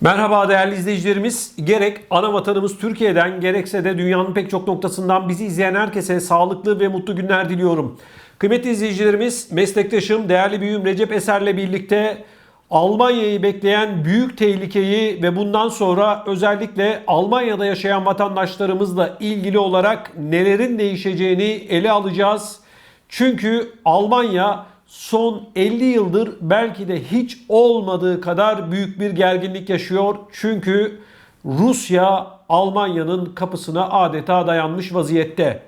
Merhaba değerli izleyicilerimiz. Gerek ana vatanımız Türkiye'den gerekse de dünyanın pek çok noktasından bizi izleyen herkese sağlıklı ve mutlu günler diliyorum. Kıymetli izleyicilerimiz, meslektaşım değerli büyüğüm Recep Eser'le birlikte Almanya'yı bekleyen büyük tehlikeyi ve bundan sonra özellikle Almanya'da yaşayan vatandaşlarımızla ilgili olarak nelerin değişeceğini ele alacağız. Çünkü Almanya son 50 yıldır belki de hiç olmadığı kadar büyük bir gerginlik yaşıyor. Çünkü Rusya Almanya'nın kapısına adeta dayanmış vaziyette.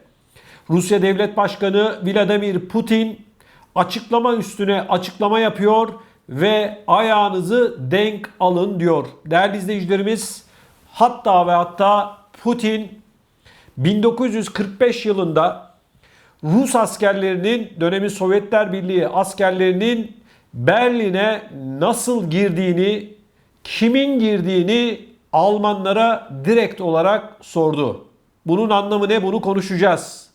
Rusya Devlet Başkanı Vladimir Putin açıklama üstüne açıklama yapıyor ve ayağınızı denk alın diyor. Değerli izleyicilerimiz hatta ve hatta Putin 1945 yılında Rus askerlerinin dönemi Sovyetler Birliği askerlerinin Berlin'e nasıl girdiğini, kimin girdiğini Almanlara direkt olarak sordu. Bunun anlamı ne? Bunu konuşacağız.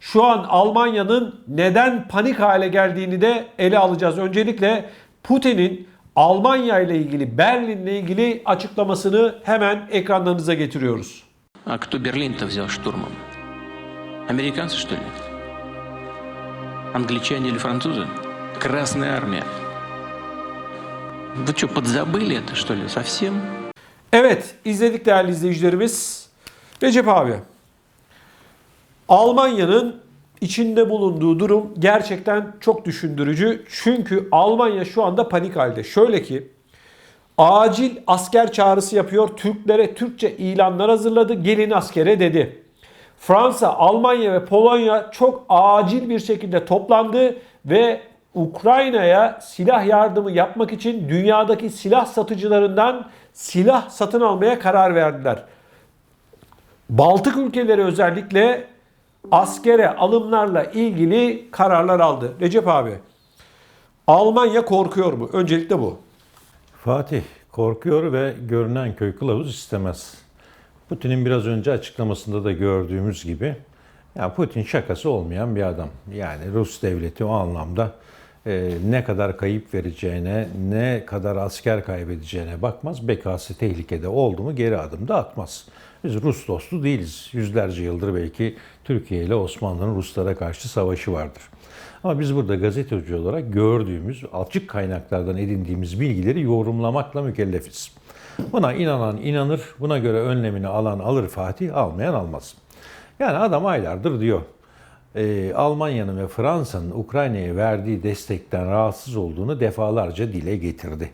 Şu an Almanya'nın neden panik hale geldiğini de ele alacağız. Öncelikle Putin'in Almanya ile ilgili, Berlin'le ilgili açıklamasını hemen ekranlarınıza getiriyoruz. А кто Берлин-то взял штурмом? Американцы, что ли? Англичане или французы? Красная армия. Вы что, подзабыли это, что ли, совсем? Evet, izledik değerli izleyicilerimiz. Recep abi, Almanya'nın içinde bulunduğu durum gerçekten çok düşündürücü. Çünkü Almanya şu anda panik halde. Şöyle ki, acil asker çağrısı yapıyor. Türklere Türkçe ilanlar hazırladı. Gelin askere dedi. Fransa, Almanya ve Polonya çok acil bir şekilde toplandı ve Ukrayna'ya silah yardımı yapmak için dünyadaki silah satıcılarından silah satın almaya karar verdiler. Baltık ülkeleri özellikle askere alımlarla ilgili kararlar aldı. Recep abi, Almanya korkuyor mu? Öncelikle bu. Fatih korkuyor ve görünen köy kılavuz istemez. Putin'in biraz önce açıklamasında da gördüğümüz gibi yani Putin şakası olmayan bir adam. Yani Rus devleti o anlamda e, ne kadar kayıp vereceğine, ne kadar asker kaybedeceğine bakmaz. Bekası tehlikede oldu mu geri adım da atmaz. Biz Rus dostu değiliz. Yüzlerce yıldır belki Türkiye ile Osmanlı'nın Ruslara karşı savaşı vardır. Ama biz burada gazeteci olarak gördüğümüz, açık kaynaklardan edindiğimiz bilgileri yorumlamakla mükellefiz. Buna inanan inanır, buna göre önlemini alan alır Fatih, almayan almaz. Yani adam aylardır diyor. e, Almanya'nın ve Fransa'nın Ukrayna'ya verdiği destekten rahatsız olduğunu defalarca dile getirdi.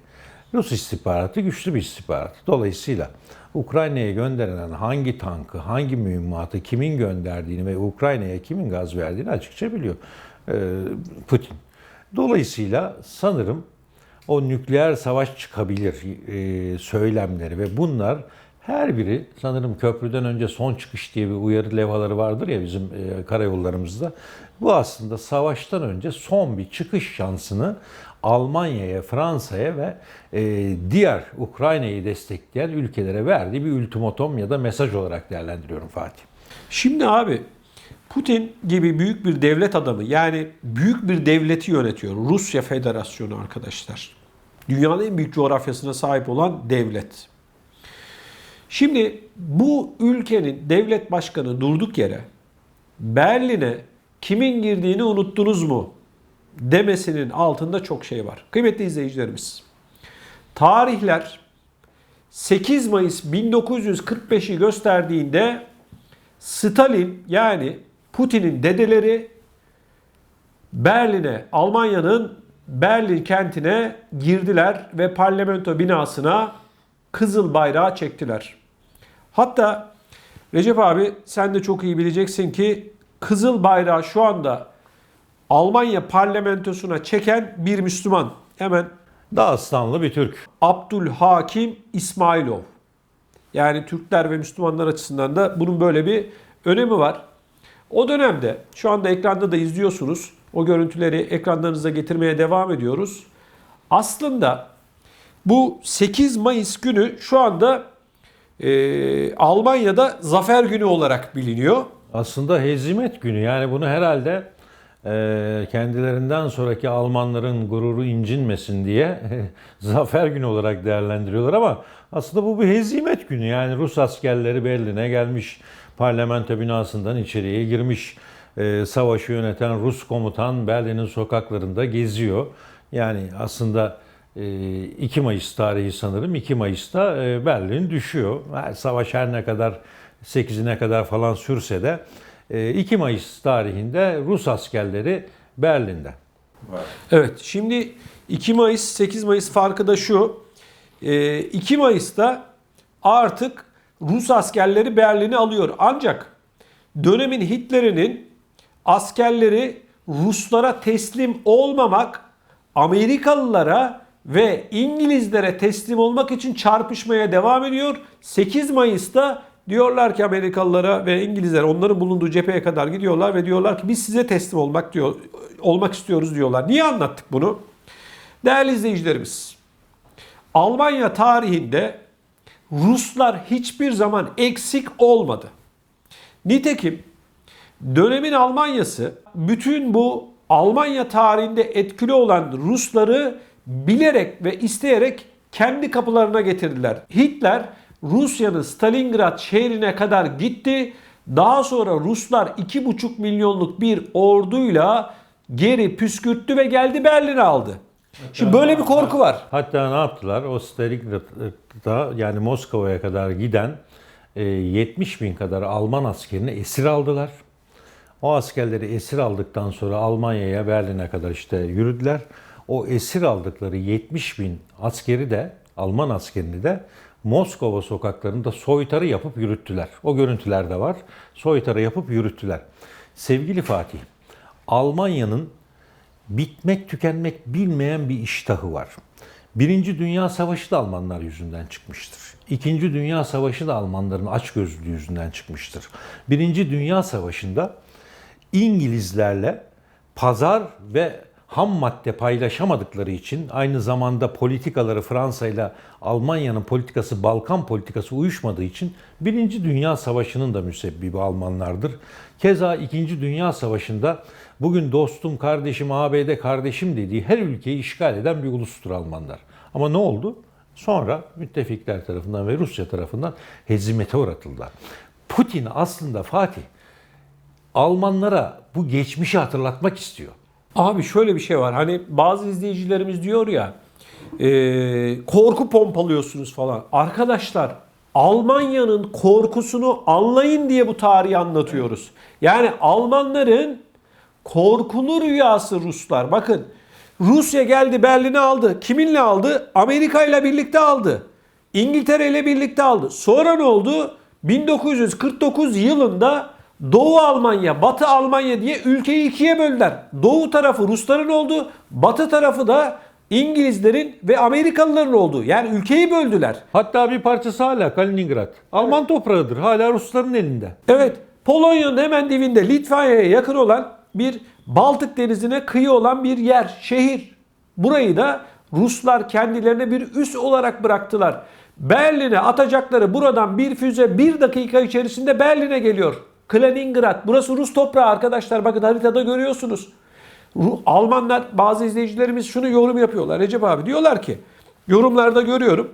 Rus istihbaratı güçlü bir istihbarat. Dolayısıyla Ukrayna'ya gönderilen hangi tankı, hangi mühimmatı kimin gönderdiğini ve Ukrayna'ya kimin gaz verdiğini açıkça biliyor e, Putin. Dolayısıyla sanırım o nükleer savaş çıkabilir e, söylemleri ve bunlar her biri sanırım köprüden önce son çıkış diye bir uyarı levhaları vardır ya bizim e, karayollarımızda. Bu aslında savaştan önce son bir çıkış şansını Almanya'ya, Fransa'ya ve e, diğer Ukrayna'yı destekleyen ülkelere verdiği bir ultimatom ya da mesaj olarak değerlendiriyorum Fatih. Şimdi abi Putin gibi büyük bir devlet adamı yani büyük bir devleti yönetiyor. Rusya Federasyonu arkadaşlar. Dünyanın en büyük coğrafyasına sahip olan devlet. Şimdi bu ülkenin devlet başkanı durduk yere Berlin'e kimin girdiğini unuttunuz mu demesinin altında çok şey var. Kıymetli izleyicilerimiz. Tarihler 8 Mayıs 1945'i gösterdiğinde Stalin yani Putin'in dedeleri Berlin'e, Almanya'nın Berlin kentine girdiler ve parlamento binasına kızıl bayrağı çektiler. Hatta Recep abi sen de çok iyi bileceksin ki kızıl bayrağı şu anda Almanya parlamentosuna çeken bir Müslüman. Hemen Dağıstanlı bir Türk. Abdülhakim İsmailov. Yani Türkler ve Müslümanlar açısından da bunun böyle bir önemi var. O dönemde şu anda ekranda da izliyorsunuz. O görüntüleri ekranlarınıza getirmeye devam ediyoruz. Aslında bu 8 Mayıs günü şu anda e, Almanya'da Zafer Günü olarak biliniyor. Aslında hezimet günü yani bunu herhalde e, kendilerinden sonraki Almanların gururu incinmesin diye zafer günü olarak değerlendiriyorlar ama aslında bu bir hezimet günü. Yani Rus askerleri Berlin'e gelmiş, parlamento binasından içeriye girmiş, e, savaşı yöneten Rus komutan Berlin'in sokaklarında geziyor. Yani aslında e, 2 Mayıs tarihi sanırım 2 Mayıs'ta e, Berlin düşüyor. Savaş her ne kadar 8'ine kadar falan sürse de e, 2 Mayıs tarihinde Rus askerleri Berlin'de. Evet şimdi 2 Mayıs 8 Mayıs farkı da şu. Ee, 2 Mayıs'ta artık Rus askerleri Berlin'i alıyor. Ancak dönemin Hitler'inin askerleri Ruslara teslim olmamak Amerikalılara ve İngilizlere teslim olmak için çarpışmaya devam ediyor. 8 Mayıs'ta diyorlar ki Amerikalılara ve İngilizler onların bulunduğu cepheye kadar gidiyorlar ve diyorlar ki biz size teslim olmak diyor olmak istiyoruz diyorlar. Niye anlattık bunu? Değerli izleyicilerimiz, Almanya tarihinde Ruslar hiçbir zaman eksik olmadı. Nitekim dönemin Almanyası bütün bu Almanya tarihinde etkili olan Rusları bilerek ve isteyerek kendi kapılarına getirdiler. Hitler Rusya'nın Stalingrad şehrine kadar gitti. Daha sonra Ruslar 2,5 milyonluk bir orduyla geri püskürttü ve geldi Berlin'i aldı. Şimdi böyle bir korku var. Hatta ne yaptılar? O Stalingrad'da yani Moskova'ya kadar giden e, 70 bin kadar Alman askerini esir aldılar. O askerleri esir aldıktan sonra Almanya'ya Berlin'e kadar işte yürüdüler. O esir aldıkları 70 bin askeri de Alman askerini de Moskova sokaklarında soytarı yapıp yürüttüler. O görüntüler de var. Soytarı yapıp yürüttüler. Sevgili Fatih, Almanya'nın bitmek tükenmek bilmeyen bir iştahı var. Birinci Dünya Savaşı da Almanlar yüzünden çıkmıştır. İkinci Dünya Savaşı da Almanların açgözlülüğü yüzünden çıkmıştır. Birinci Dünya Savaşı'nda İngilizlerle pazar ve ham madde paylaşamadıkları için aynı zamanda politikaları Fransa ile Almanya'nın politikası Balkan politikası uyuşmadığı için Birinci Dünya Savaşı'nın da müsebbibi Almanlardır. Keza İkinci Dünya Savaşı'nda bugün dostum, kardeşim, ABD kardeşim dediği her ülkeyi işgal eden bir ulustur Almanlar. Ama ne oldu? Sonra müttefikler tarafından ve Rusya tarafından hezimete uğratıldılar. Putin aslında Fatih Almanlara bu geçmişi hatırlatmak istiyor. Abi şöyle bir şey var. Hani bazı izleyicilerimiz diyor ya e, korku pompalıyorsunuz falan. Arkadaşlar Almanya'nın korkusunu anlayın diye bu tarihi anlatıyoruz. Yani Almanların korkulu rüyası Ruslar. Bakın Rusya geldi Berlin'i aldı. Kiminle aldı? Amerika ile birlikte aldı. İngiltere ile birlikte aldı. Sonra ne oldu? 1949 yılında Doğu Almanya, Batı Almanya diye ülkeyi ikiye böldüler. Doğu tarafı Rusların oldu, Batı tarafı da İngilizlerin ve Amerikalıların olduğu. Yani ülkeyi böldüler. Hatta bir parçası hala Kaliningrad. Alman toprağıdır. Hala Rusların elinde. Evet, Polonya'nın hemen dibinde Litvanya'ya yakın olan bir Baltık denizine kıyı olan bir yer, şehir. Burayı da Ruslar kendilerine bir üs olarak bıraktılar. Berlin'e atacakları buradan bir füze bir dakika içerisinde Berlin'e geliyor. Kaliningrad. Burası Rus toprağı arkadaşlar. Bakın haritada görüyorsunuz. Almanlar bazı izleyicilerimiz şunu yorum yapıyorlar. Recep abi diyorlar ki yorumlarda görüyorum.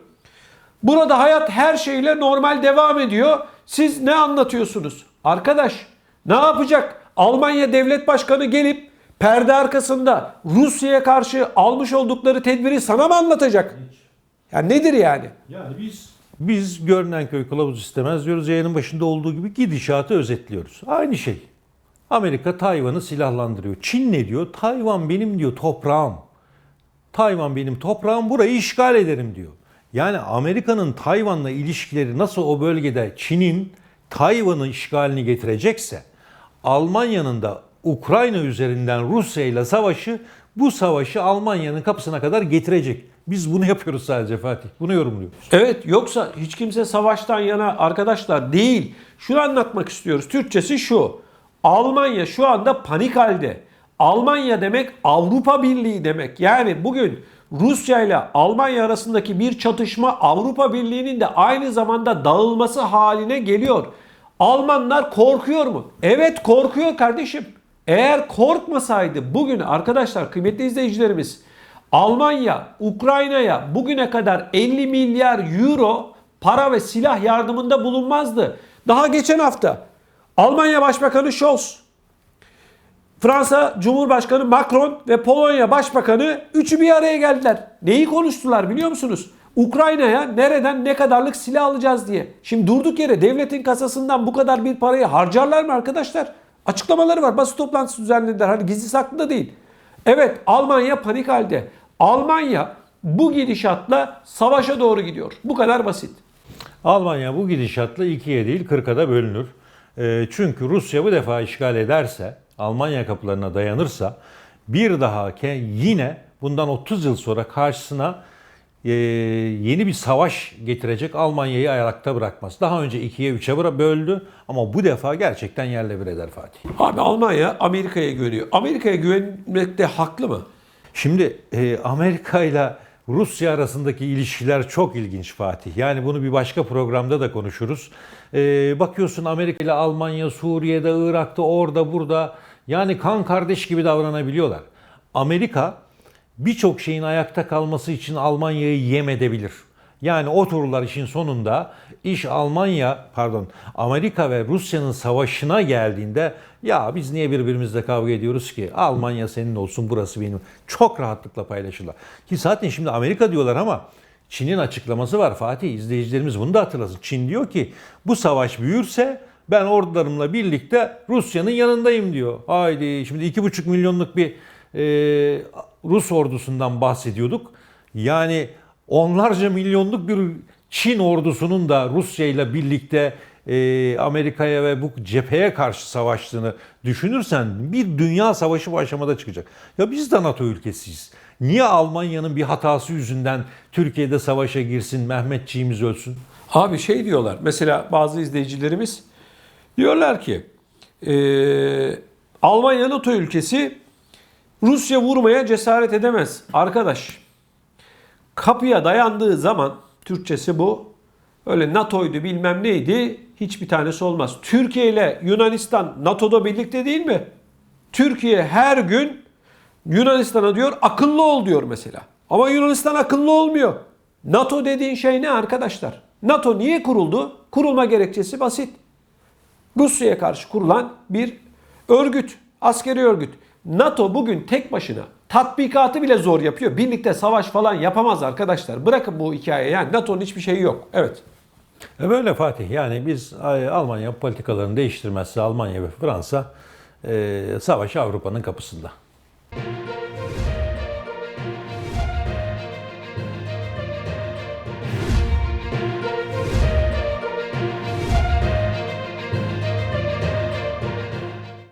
Burada hayat her şeyle normal devam ediyor. Siz ne anlatıyorsunuz? Arkadaş ne yapacak? Almanya devlet başkanı gelip perde arkasında Rusya'ya karşı almış oldukları tedbiri sana mı anlatacak? Ya nedir yani? Yani biz biz görünen köy kılavuz istemez diyoruz. Yayının başında olduğu gibi gidişatı özetliyoruz. Aynı şey. Amerika Tayvan'ı silahlandırıyor. Çin ne diyor? Tayvan benim diyor toprağım. Tayvan benim toprağım burayı işgal ederim diyor. Yani Amerika'nın Tayvan'la ilişkileri nasıl o bölgede Çin'in Tayvan'ın işgalini getirecekse Almanya'nın da Ukrayna üzerinden Rusya ile savaşı bu savaşı Almanya'nın kapısına kadar getirecek. Biz bunu yapıyoruz sadece Fatih. Bunu yorumluyoruz. Evet yoksa hiç kimse savaştan yana arkadaşlar değil. Şunu anlatmak istiyoruz. Türkçesi şu. Almanya şu anda panik halde. Almanya demek Avrupa Birliği demek. Yani bugün Rusya ile Almanya arasındaki bir çatışma Avrupa Birliği'nin de aynı zamanda dağılması haline geliyor. Almanlar korkuyor mu? Evet korkuyor kardeşim. Eğer korkmasaydı bugün arkadaşlar kıymetli izleyicilerimiz Almanya Ukrayna'ya bugüne kadar 50 milyar euro para ve silah yardımında bulunmazdı. Daha geçen hafta Almanya Başbakanı Scholz, Fransa Cumhurbaşkanı Macron ve Polonya Başbakanı üçü bir araya geldiler. Neyi konuştular biliyor musunuz? Ukrayna'ya nereden ne kadarlık silah alacağız diye. Şimdi durduk yere devletin kasasından bu kadar bir parayı harcarlar mı arkadaşlar? Açıklamaları var. Basın toplantısı düzenlediler. Hani gizli saklı da değil. Evet Almanya panik halde. Almanya bu gidişatla savaşa doğru gidiyor. Bu kadar basit. Almanya bu gidişatla ikiye değil 40'a da bölünür. E, çünkü Rusya bu defa işgal ederse, Almanya kapılarına dayanırsa bir daha yine bundan 30 yıl sonra karşısına e, yeni bir savaş getirecek Almanya'yı ayakta bırakmaz. Daha önce ikiye üçe böldü ama bu defa gerçekten yerle bir eder Fatih. Abi Almanya Amerika'ya güveniyor. Amerika'ya güvenmekte haklı mı? Şimdi e, Amerika ile Rusya arasındaki ilişkiler çok ilginç Fatih. Yani bunu bir başka programda da konuşuruz. E, bakıyorsun Amerika ile Almanya, Suriye'de, Irak'ta, orada, burada yani kan kardeş gibi davranabiliyorlar. Amerika birçok şeyin ayakta kalması için Almanya'yı yem edebilir. Yani o turlar işin sonunda iş Almanya, pardon Amerika ve Rusya'nın savaşına geldiğinde ya biz niye birbirimizle kavga ediyoruz ki? Almanya senin olsun burası benim. Çok rahatlıkla paylaşırlar. Ki zaten şimdi Amerika diyorlar ama Çin'in açıklaması var Fatih. izleyicilerimiz bunu da hatırlasın. Çin diyor ki bu savaş büyürse ben ordularımla birlikte Rusya'nın yanındayım diyor. Haydi şimdi 2,5 milyonluk bir e, Rus ordusundan bahsediyorduk. Yani onlarca milyonluk bir Çin ordusunun da Rusya ile birlikte e, Amerika'ya ve bu cepheye karşı savaştığını düşünürsen bir dünya savaşı bu aşamada çıkacak. Ya biz de NATO ülkesiyiz. Niye Almanya'nın bir hatası yüzünden Türkiye'de savaşa girsin, Mehmetçiğimiz ölsün? Abi şey diyorlar. Mesela bazı izleyicilerimiz diyorlar ki eee, Almanya NATO ülkesi Rusya vurmaya cesaret edemez. Arkadaş kapıya dayandığı zaman Türkçesi bu. Öyle NATO'ydu bilmem neydi hiçbir tanesi olmaz. Türkiye ile Yunanistan NATO'da birlikte değil mi? Türkiye her gün Yunanistan'a diyor akıllı ol diyor mesela. Ama Yunanistan akıllı olmuyor. NATO dediğin şey ne arkadaşlar? NATO niye kuruldu? Kurulma gerekçesi basit. Rusya'ya karşı kurulan bir örgüt, askeri örgüt. NATO bugün tek başına tatbikatı bile zor yapıyor. Birlikte savaş falan yapamaz arkadaşlar. Bırakın bu hikaye yani NATO'nun hiçbir şeyi yok. Evet. E böyle Fatih yani biz e, Almanya politikalarını değiştirmezse Almanya ve Fransa e, savaş Avrupa'nın kapısında.